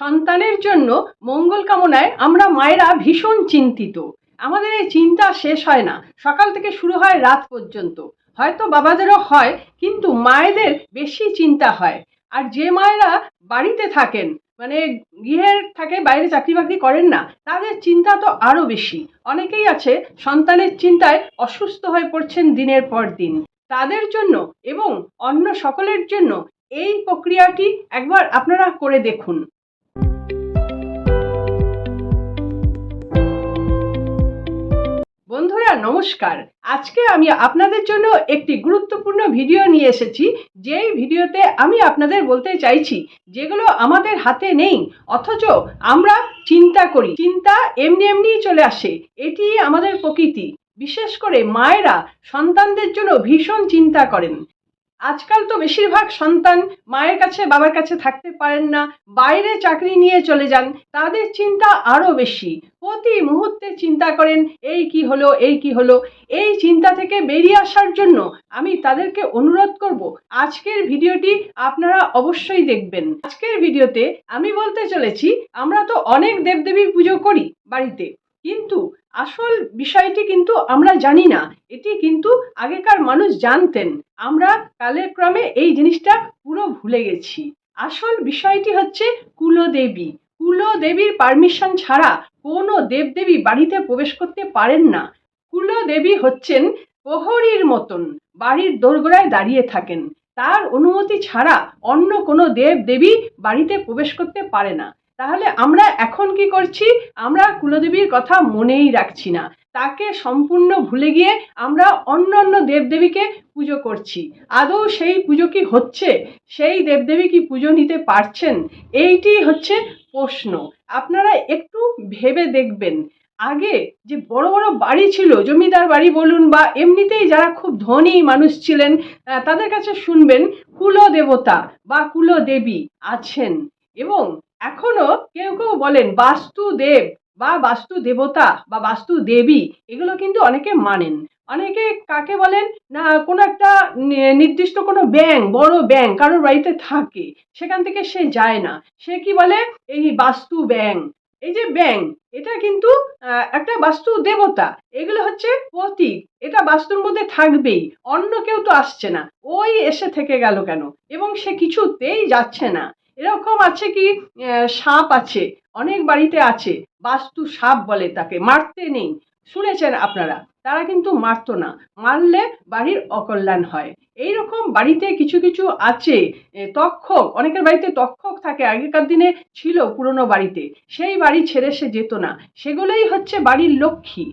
সন্তানের জন্য মঙ্গল কামনায় আমরা মায়েরা ভীষণ চিন্তিত। আমাদের এই চিন্তা শেষ হয় না। সকাল থেকে শুরু হয় রাত পর্যন্ত। হয়তো বাবাদেরও হয়, কিন্তু মায়েদের বেশি চিন্তা হয়। আর যে মায়েরা বাড়িতে থাকেন মানে গৃহের থাকে, বাইরে চাকরি বাকরি করেন না, তাদের চিন্তা তো আরও বেশি। অনেকেই আছে সন্তানের চিন্তায় অসুস্থ হয়ে পড়ছেন দিনের পর দিন। তাদের জন্য এবং অন্য সকলের জন্য এই প্রক্রিয়াটি একবার আপনারা করে দেখুন। বন্ধুরা, নমস্কার। আজকে আমি আপনাদের জন্য একটি গুরুত্বপূর্ণ ভিডিও নিয়ে এসেছি। যেই ভিডিওতে আমি আপনাদের বলতে চাইছি, যেগুলো আমাদের হাতে নেই, অথচ আমরা চিন্তা করি। চিন্তা এমনি এমনি চলে আসে। এটি আমাদের প্রকৃতি। বিশেষ করে মায়েরা সন্তানদের জন্য ভীষণ চিন্তা করেন। আজকাল তো বেশিরভাগ সন্তান মায়ের কাছে, বাবার কাছে থাকতে পারেন না, বাইরে চাকরি নিয়ে চলে যান, তাদের চিন্তা আরও বেশি। প্রতি মুহূর্তে চিন্তা করেন, এই কি হলো, এই কি হলো? এই চিন্তা থেকে বেরিয়ে আসার জন্য আমি তাদেরকে অনুরোধ করব। আজকের ভিডিওটি আপনারা অবশ্যই দেখবেন। আজকের ভিডিওতে আমি বলতে চলেছি, আমরা তো অনেক দেবদেবীর পুজো করি বাড়িতে। কিন্তু আসল বিষয়টি কিন্তু আমরা জানি না। এটি কিন্তু আগেকার মানুষ জানতেন। আমরা কালের ক্রমে এই জিনিসটা পুরো ভুলে গেছি। আসল বিষয়টি হচ্ছে কুলদেবী। কুলদেবীর পারমিশন ছাড়া কোনো দেবদেবী বাড়িতে প্রবেশ করতে পারেন না। কুলদেবী হচ্ছেন প্রহরীর মতন, বাড়ির দোরগোড়ায় দাঁড়িয়ে থাকেন। তার অনুমতি ছাড়া অন্য কোনো দেব দেবী বাড়িতে প্রবেশ করতে পারে না। তাহলে আমরা এখন কি করছি? আমরা কুলদেবীর কথা মনেই রাখছি না। তাকে সম্পূর্ণ ভুলে গিয়ে আমরা অন্য অন্য দেবদেবীকে পুজো করছি। আদৌ সেই পুজো কি হচ্ছে? সেই দেবদেবী কি পুজো নিতে পারছেন? এইটি হচ্ছে প্রশ্ন। আপনারা একটু ভেবে দেখবেন। আগে যে বড় বড় বাড়ি ছিল, জমিদার বাড়ি বলুন বা এমনিতেই যারা খুব ধনী মানুষ ছিলেন তাদের কাছে শুনবেন কুলদেবতা বা কুলদেবী আছেন এবং এখনও কেউ কেউ বলেন বাস্তুদেব বা বাস্তু দেবতা বা বাস্তু দেবী এগুলো কিন্তু অনেকে মানেন। অনেকে কাকে বলেন? না, কোনো একটা নির্দিষ্ট কোনো ব্যাংক বড় ব্যাংক কারোর বাড়িতে থাকে, সেখান থেকে সে যায় না। সে কি বলে? এই বাস্তু ব্যাংক এই যে ব্যাংক এটা কিন্তু একটা বাস্তু দেবতা এগুলো হচ্ছে প্রতীক। এটা বাস্তুর মধ্যে থাকবেই, অন্য কেউ তো আসছে না। ওই এসে থেকে গেল কেন? এবং সে কিছুতেই যাচ্ছে না। এরকম আছে কি? সাপ আছে, অনেক বাড়িতে আছে, বাস্তু সাপ বলে তাকে, মারতে নেই। শুনেছেন আপনারা? তারা কিন্তু মারতো না, মারলে বাড়ির অকল্যাণ হয়। এই রকম বাড়িতে কিছু কিছু আছে তক্ষক, অনেকের বাড়িতে তক্ষক থাকে, আগেকার দিনে ছিল পুরনো বাড়িতে। সেই বাড়ি ছেড়ে সে যেত না। সেগুলোই হচ্ছে বাড়ির লক্ষ্মী।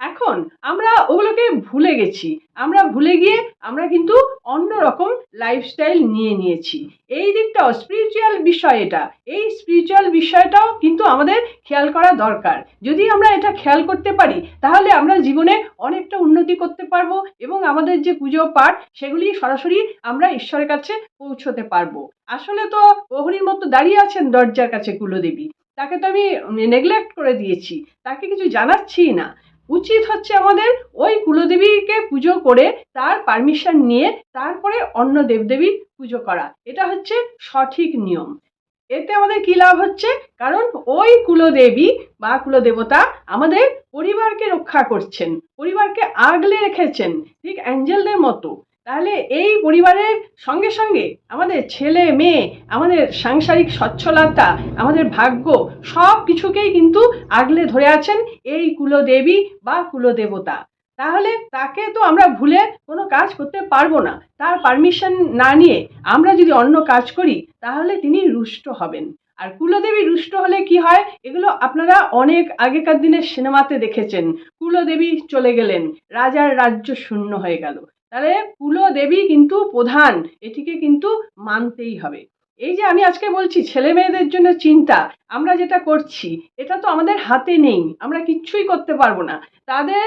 এখন আমরা ওগুলোকে ভুলে গেছি। আমরা ভুলে গিয়ে আমরা কিন্তু অন্য রকম লাইফস্টাইল নিয়ে নিয়েছি। এই দিকটাও স্পিরিচুয়াল বিষয় এটা। এই স্পিরিচুয়াল বিষয়টাও কিন্তু আমাদের খেয়াল করা দরকার। যদি আমরা এটা খেয়াল করতে পারি, তাহলে আমরা জীবনে অনেকটা উন্নতি করতে পারব এবং আমাদের যে পুজো পাঠ, সেগুলি সরাসরি আমরা ঈশ্বরের কাছে পৌঁছতে পারব। আসলে তো প্রহরীর মতো দাঁড়িয়ে আছেন দরজার কাছে কুলদেবী। তাকে তো আমি নেগলেক্ট করে দিয়েছি। তাকে কিছু জানাচ্ছি না। উচিত হচ্ছে আমাদের ওই কুলদেবীকে পুজো করে তার পারমিশন নিয়ে তারপরে অন্য দেবদেবীর পুজো করা। এটা হচ্ছে সঠিক নিয়ম। এতে আমাদের কী লাভ হচ্ছে? কারণ ওই কুলদেবী বা কুলদেবতা আমাদের পরিবারকে রক্ষা করছেন, পরিবারকে আগলে রেখেছেন, ঠিক অ্যাঞ্জেলদের মতো। তাহলে এই পরিবারের সঙ্গে সঙ্গে আমাদের ছেলে, মেয়ে, আমাদের সাংসারিক সচ্ছলতা, আমাদের ভাগ্য সব কিছুকেই কিন্তু আগলে ধরে আছেন এই কুলদেবী বা কুলদেবতা। তাহলে তাকে তো আমরা ভুলে কোনো কাজ করতে পারব না। তার পারমিশন না নিয়ে আমরা যদি অন্য কাজ করি, তাহলে তিনি রুষ্ট হবেন। আর কুলদেবী রুষ্ট হলে কি হয়? এগুলো আপনারা অনেক আগেকার দিনের সিনেমাতে দেখেছেন। কুলদেবী চলে গেলেন, রাজার রাজ্য শূন্য হয়ে গেল। তাহলে কুলদেবী কিন্তু প্রধান, এটিকে কিন্তু মানতেই হবে। এই যে আমি আজকে বলছি ছেলে মেয়েদের জন্য চিন্তা, আমরা যেটা করছি, এটা তো আমাদের হাতে নেই, আমরা কিচ্ছুই করতে পারব না। তাদের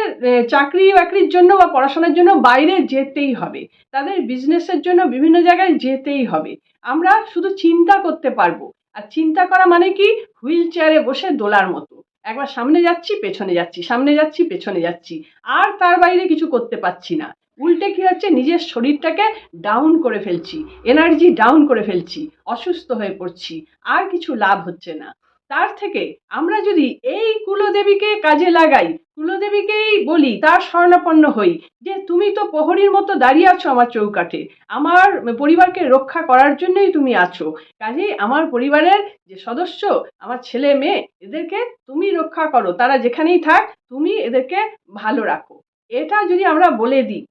চাকরি বাকরির জন্য বা পড়াশোনার জন্য বাইরে যেতেই হবে, তাদের বিজনেসের জন্য বিভিন্ন জায়গায় যেতেই হবে। আমরা শুধু চিন্তা করতে পারব, আর চিন্তা করা মানে কি? হুইল চেয়ারে বসে দোলার মতো। একবার সামনে যাচ্ছি, পেছনে যাচ্ছি, সামনে যাচ্ছি, পেছনে যাচ্ছি, আর তার বাইরে কিছু করতে পারছি না। উল্টে কি হচ্ছে? নিজের শরীরটাকে ডাউন করে ফেলছি এনার্জি ডাউন করে ফেলছি, অসুস্থ হয়ে পড়ছি, আর কিছু লাভ হচ্ছে না। তার থেকে আমরা যদি এই কুলদেবীকে কাজে লাগাই, কুলদেবীকেই বলি, তার স্বর্ণাপন্ন হই, যে তুমি তো প্রহরীর মতো দাঁড়িয়ে আছো আমার চৌকাঠে, আমার পরিবারকে রক্ষা করার জন্যই তুমি আছো। কাজেই আমার পরিবারের যে সদস্য, আমার ছেলে মেয়ে, এদেরকে তুমি রক্ষা করো, তারা যেখানেই থাক, তুমি এদেরকে ভালো রাখো। এটা যদি আমরা বলে দিই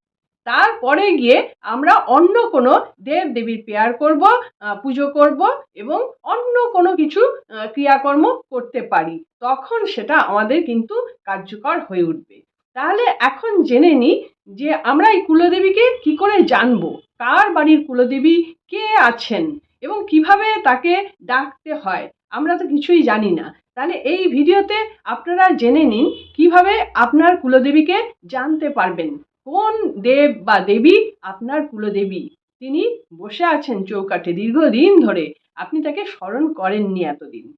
তারপরে গিয়ে আমরা অন্য কোনো দেব দেবীর পেয়ার করব পুজো করব এবং অন্য কোনো কিছু ক্রিয়াকর্ম করতে পারি। তখন সেটা আমাদের কিন্তু কার্যকর হয়ে উঠবে। তাহলে এখন জেনে নিই যে আমরা এই কুলদেবীকে কি করে জানব? কার বাড়ির কুলদেবী? কে আছেন? এবং কীভাবে তাকে ডাকতে হয়? আমরা তো কিছুই জানি না। তাহলে এই ভিডিওতে আপনারা জেনে নিন কীভাবে আপনার কুলদেবীকে জানতে পারবেন। কোন দেব বা দেবী? আপনার কুলদেবী। তিনি বসে আছেন চৌকাঠে দীর্ঘদিন ধরে। আপনি তাকে স্মরণ করেননি এতদিন।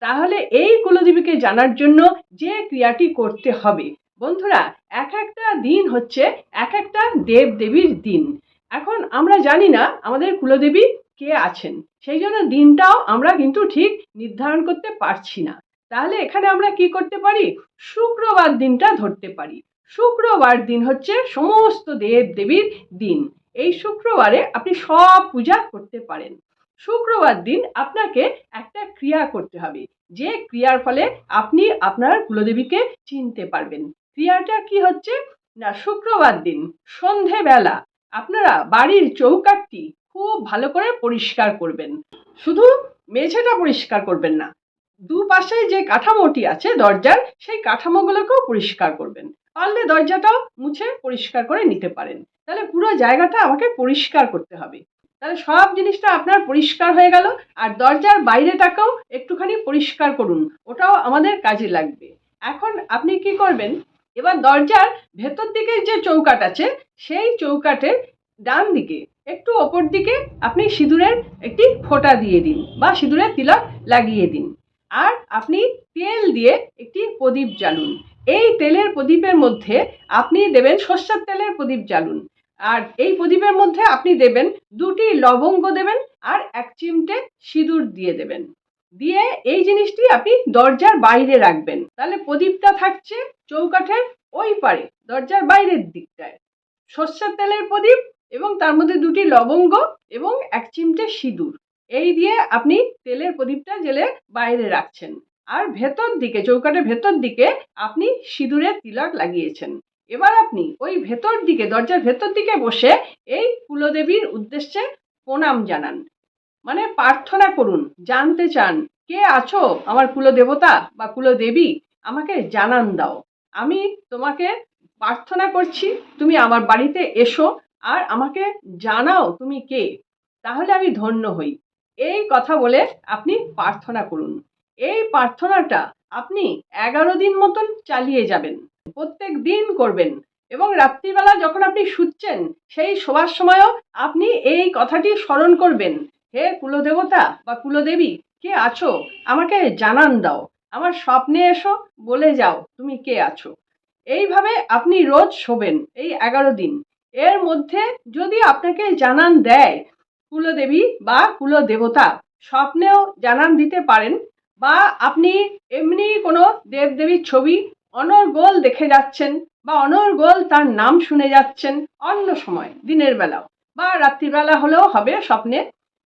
তাহলে এই কুলদেবীকে জানার জন্য যে ক্রিয়াটি করতে হবে। বন্ধুরা, এক একটা দিন হচ্ছে এক একটা দেব দেবীর দিন। এখন আমরা জানি না আমাদের কুলদেবী কে আছেন। সেই জন্য দিনটাও আমরা কিন্তু ঠিক নির্ধারণ করতে পারছি না। তাহলে এখানে আমরা কি করতে পারি? শুক্রবার দিনটা ধরতে পারি। শুক্রবার দিন হচ্ছে সমস্ত দেব দেবীর দিন। এই শুক্রবারে আপনি সব পূজা করতে পারেন। শুক্রবার দিন আপনাকে একটা ক্রিয়া করতে হবে। যে ক্রিয়ার ফলে আপনি আপনার কুলদেবীকে চিনতে পারবেন। ক্রিয়াটা কি হচ্ছে? না, শুক্রবার দিন সন্ধেবেলা আপনারা বাড়ির চৌকাঠটি খুব ভালো করে পরিষ্কার করবেন। শুধু মেঝেটা পরিষ্কার করবেন না দুপাশে যে কাঠামোটি আছে দরজার, সেই কাঠামোগুলোকেও পরিষ্কার করবেন। পারলে দরজাটাও মুছে পরিষ্কার করে নিতে পারেন। তাহলে পুরো জায়গাটা আমাকে পরিষ্কার করতে হবে। তাহলে সব জিনিসটা আপনার পরিষ্কার হয়ে গেল, আর দরজার বাইরেটাকেও একটুখানি পরিষ্কার করুন। ওটাও আমাদের কাজে লাগবে। এখন আপনি কি করবেন? এবার দরজার ভেতর দিকে যে চৌকাট আছে, সেই চৌকাটের ডান দিকে, একটু ওপর দিকে আপনি সিঁদুরের একটি ফোঁটা দিয়ে দিন বা সিঁদুরের তিলক লাগিয়ে দিন। আর আপনি তেল দিয়ে একটি প্রদীপ জ্বালুন। এই তেলের প্রদীপের মধ্যে আপনি দেবেন সর্ষের তেলের প্রদীপ জ্বালুন। আর এই প্রদীপের মধ্যে আপনি দেবেন দুটি লবঙ্গ দেবেন আর এক চিমটে সিঁদুর দিয়ে দেবেন। দিয়ে এই জিনিসটি আপনি দরজার বাইরে রাখবেন। তাহলে প্রদীপটা থাকছে চৌকাঠের ওই পারে, দরজার বাইরের দিকটায়। সর্ষের তেলের প্রদীপ এবং তার মধ্যে দুটি লবঙ্গ এবং এক চিমটে সিঁদুর। এই দিয়ে আপনি তেলের প্রদীপটা জেলে বাইরে রাখছেন। আর ভেতর দিকে চৌকাটের ভেতর দিকে আপনি সিঁদুরের তিলক লাগিয়েছেন। এবার আপনি ওই ভেতর দিকে, দরজার ভেতর দিকে বসে এই কুলদেবীর উদ্দেশ্যে প্রণাম জানান। মানে প্রার্থনা করুন, জানতে চান, কে আছো? আমার কুলদেবতা বা কুলদেবী? আমাকে জানান দাও। আমি তোমাকে প্রার্থনা করছি, তুমি আমার বাড়িতে এসো আর আমাকে জানাও তুমি কে। তাহলে আমি ধন্য হই। এই কথা বলে আপনি প্রার্থনা করুন। এই প্রার্থনাটা আপনি এগারো দিন মতন চালিয়ে যাবেন, প্রত্যেক দিন করবেন এবং রাত্রিবেলা যখন আপনি শুচ্ছেন, সেই শোবার সময়ও আপনি এই কথাটি স্মরণ করবেন, হে কুলদেবতা বা কুলদেবী, কে আছো? আমাকে জানান দাও। আমার স্বপ্নে এসো, বলে যাও তুমি কে আছো? এইভাবে আপনি রোজ শোবেন এই এগারো দিন। এর মধ্যে যদি আপনাকে জানান দেয় কুলদেবী বা কুলদেবতা স্বপ্নেও জানান দিতে পারেন বা আপনি এমনি কোনো দেবদেবীর ছবি অনর্গল দেখে যাচ্ছেন বা অনর্গল তার নাম শুনে যাচ্ছেন অন্য সময়, দিনের বেলাও বা রাত্রিবেলা হলেও হবে স্বপ্নে।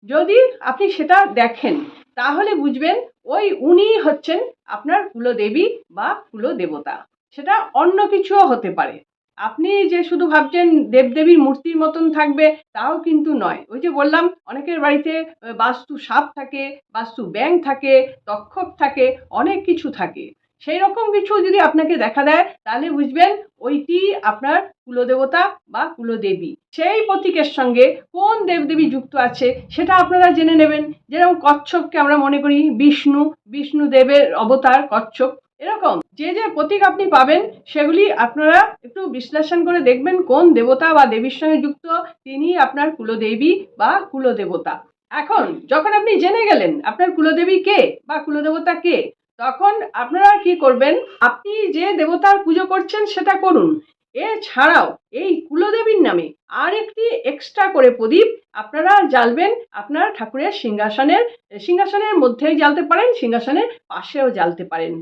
যদি আপনি সেটা দেখেন, তাহলে বুঝবেন ওই উনি হচ্ছেন আপনার কুলদেবী বা কুলদেবতা। সেটা অন্য কিছুও হতে পারে। আপনি যে শুধু ভাবছেন দেবদেবীর মূর্তির মতন থাকবে, তাও কিন্তু নয়। ওই যে বললাম, অনেকের বাড়িতে বাস্তু সাপ থাকে, বাস্তু ব্যাং থাকে, তক্ষক থাকে, অনেক কিছু থাকে। সেই রকম কিছু যদি আপনাকে দেখা দেয়, তাহলে বুঝবেন ওইটি আপনার কুলদেবতা বা কুলদেবী। সেই প্রতীকের সঙ্গে কোন দেবদেবী যুক্ত আছে, সেটা আপনারা জেনে নেবেন। যেরকম কচ্ছপকে আমরা মনে করি বিষ্ণু বিষ্ণু দেবের অবতার কচ্ছপ। এরকম যে যে প্রতীক আপনি পাবেন, সেগুলি আপনারা একটু বিশ্লেষণ করে দেখবেন কোন দেবতা বা দেবীর সঙ্গে যুক্ত, তিনি আপনার কুলদেবী বা কুলদেবতা। এখন, যখন আপনি জেনে গেলেন আপনার কুলদেবী কে বা কুলদেবতা কে, তখন আপনারা কি করবেন? আপনি যে দেবতার পুজো করছেন সেটা করুন। এছাড়াও, এই কুলদেবীর নামে আর একটি এক্সট্রা করে প্রদীপ আপনারা জ্বালবেন আপনার ঠাকুরের সিংহাসনের সিংহাসনের মধ্যেই জ্বালতে পারেন, সিংহাসনের পাশেও জ্বালতে পারেন।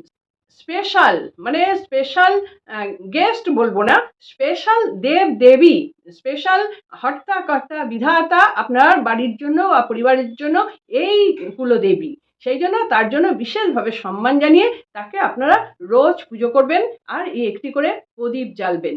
স্পেশাল মানে স্পেশাল গেস্ট বলব না স্পেশাল দেব দেবী স্পেশাল হর্তা কর্তা বিধাতা আপনার বাড়ির জন্য বা পরিবারের জন্য এই কুলদেবী সেই জন্য তার জন্য বিশেষভাবে সম্মান জানিয়ে তাকে আপনারা রোজ পুজো করবেন আর এই একটি করে প্রদীপ জ্বালবেন।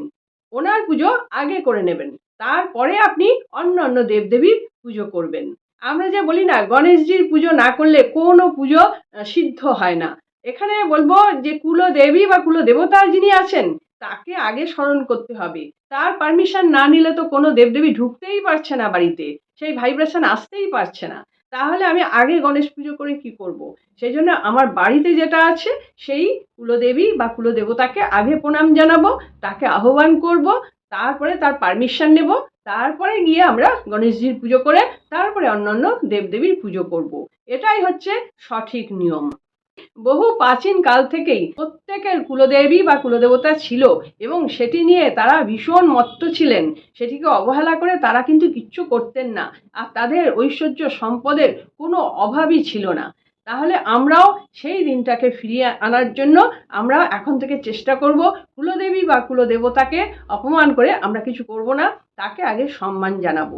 ওনার পুজো আগে করে নেবেন, তারপরে আপনি অন্য অন্য দেবদেবীর পুজো করবেন। আমরা যে বলি না, গণেশজির পুজো না করলে কোনো পুজো সিদ্ধ হয় না। এখানে বলব যে কুলদেবী বা কুলদেবতা যিনি আছেন, তাকে আগে স্মরণ করতে হবে তার পারমিশন না নিলে তো কোনো দেবদেবী ঢুকতেই পারছে না বাড়িতে সেই ভাইব্রেশন আসতেই পারছে না তাহলে আমি আগে গণেশ পুজো করে কি করব। সেই জন্য আমার বাড়িতে যেটা আছে, সেই কুলদেবী বা কুলদেবতাকে আগে প্রণাম জানাব, তাকে আহ্বান করব, তারপরে তার পারমিশন নেব, তারপরে গিয়ে আমরা গণেশজির পুজো করে, তারপরে অন্যান্য দেবদেবীর পুজো করব। এটাই হচ্ছে সঠিক নিয়ম বহু প্রাচীন কাল থেকেই প্রত্যেকের কুলদেবী বা কুলদেবতা ছিল এবং সেটি নিয়ে তারা ভীষণ মত্ত ছিলেন। সেটিকে অবহেলা করে তারা কিন্তু কিচ্ছু করতেন না আর তাদের ঐশ্বর্য সম্পদের কোনো অভাবই ছিল না। তাহলে আমরাও সেই দিনটাকে ফিরিয়ে আনার জন্য আমরা এখন থেকে চেষ্টা করব কুলদেবী বা কুলদেবতাকে অপমান করে আমরা কিছু করব না, তাকে আগে সম্মান জানাব।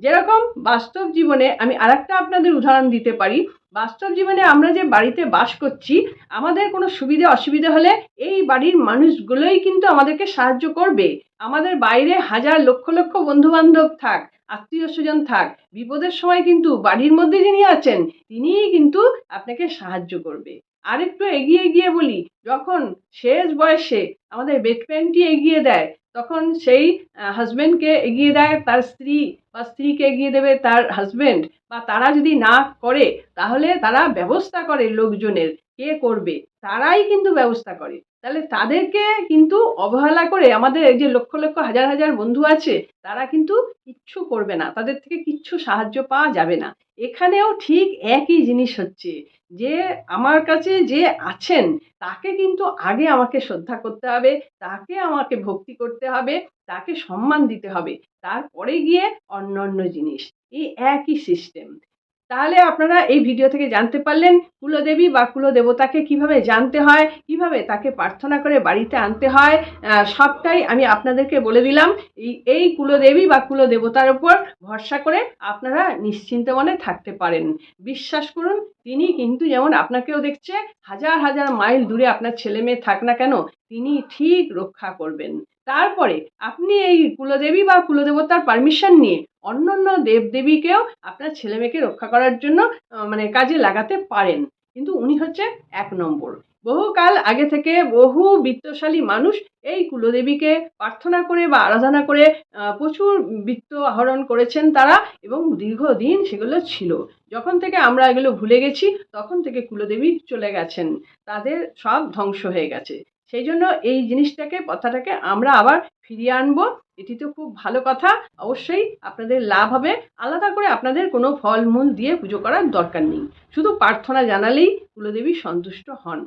যেরকম বাস্তব জীবনে আমি আরেকটা আপনাদের উদাহরণ দিতে পারি। বাস্তব জীবনে আমরা যে বাড়িতে বাস করছি, আমাদের কোনো সুবিধে অসুবিধে হলে এই বাড়ির মানুষগুলোই কিন্তু আমাদেরকে সাহায্য করবে। আমাদের বাইরে হাজার লক্ষ লক্ষ বন্ধু বান্ধব থাক, আত্মীয় স্বজন থাক, বিপদের সময় কিন্তু বাড়ির মধ্যে যিনি আছেন, তিনিই কিন্তু আপনাকে সাহায্য করবে। আরেকটু এগিয়ে গিয়ে বলি, যখন শেষ বয়সে আমাদের বেড পেনটি এগিয়ে দেয় তখন সেই হাজবেন্ডকে এগিয়ে দেয়, তার স্ত্রী বা স্ত্রীকে এগিয়ে দেবে তার হাজবেন্ড বা তারা যদি না করে, তাহলে তারা ব্যবস্থা করে লোকজনের, কে করবে? তারাই কিন্তু ব্যবস্থা করে। তাহলে তাদেরকে কিন্তু অবহেলা করে আমাদের যে লক্ষ লক্ষ হাজার হাজার বন্ধু আছে, তারা কিন্তু কিচ্ছু করবে না। তাদের থেকে কিচ্ছু সাহায্য পাওয়া যাবে না। এখানেও ঠিক একই জিনিস হচ্ছে। যে আমার কাছে যে আছেন, তাকে কিন্তু আগে আমাকে শ্রদ্ধা করতে হবে, তাকে আমাকে ভক্তি করতে হবে, তাকে সম্মান দিতে হবে। তারপরে গিয়ে অন্য অন্য জিনিস, এই একই সিস্টেম তাহলে আপনারা এই ভিডিও থেকে জানতে পারলেন কুলদেবী বা কুলদেবতাকে কীভাবে জানতে হয়, কীভাবে তাকে প্রার্থনা করে বাড়িতে আনতে হয় সবটাই আমি আপনাদেরকে বলে দিলাম। এই এই কুলদেবী বা কুলদেবতার উপর ভরসা করে আপনারা নিশ্চিন্ত মনে থাকতে পারেন। বিশ্বাস করুন তিনি কিন্তু যেমন আপনাকেও দেখছে, হাজার হাজার মাইল দূরে আপনার ছেলে মেয়ে থাক না কেন, তিনি ঠিক রক্ষা করবেন। তারপরে আপনি এই কুলদেবী বা কুলদেবতার পারমিশন নিয়ে অন্য অন্য দেবদেবীকেও আপনার ছেলে মেয়েকে রক্ষা করার জন্য মানে কাজে লাগাতে পারেন। কিন্তু উনি হচ্ছে এক নম্বর। বহুকাল আগে থেকে বহু বিত্তশালী মানুষ এই কুলদেবীকে প্রার্থনা করে বা আরাধনা করে প্রচুর বৃত্ত আহরণ করেছেন তারা এবং দীর্ঘদিন সেগুলো ছিল। যখন থেকে আমরা এগুলো ভুলে গেছি, তখন থেকে কুলদেবী চলে গেছেন। তাদের সব ধ্বংস হয়ে গেছে। সেই জন্য এই জিনিসটাকে, কথাটাকে আমরা আবার ফিরিয়ে আনব। এটি তো খুব ভালো কথা। অবশ্যই আপনাদের লাভ হবে। আলাদা করে আপনাদের কোনো ফলমূল দিয়ে পুজো করার দরকার নেই। শুধু প্রার্থনা জানালেই কুলদেবী সন্তুষ্ট হন।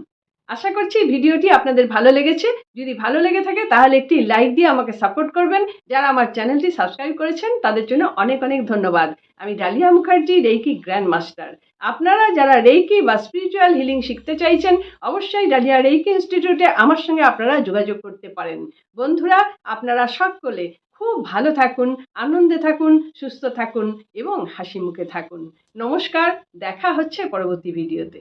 আশা করছি ভিডিওটি আপনাদের ভালো লেগেছে। যদি ভালো লেগে থাকে তাহলে একটি লাইক দিয়ে আমাকে সাপোর্ট করবেন। যারা আমার চ্যানেলটি সাবস্ক্রাইব করেছেন তাদের জন্য অনেক অনেক ধন্যবাদ। আমি Dalia Mukherjee, reiki grand master. আপনারা যারা রেইকি বা স্পিরিচুয়াল হিলিং শিখতে চাইছেন, অবশ্যই ডালিয়া রেইকি ইনস্টিটিউটে আমার সঙ্গে আপনারা যোগাযোগ করতে পারেন। বন্ধুরা, আপনারা সকলে খুব ভালো থাকুন, আনন্দে থাকুন, সুস্থ থাকুন এবং হাসি মুখে থাকুন। নমস্কার, দেখা হচ্ছে পরবর্তী ভিডিওতে।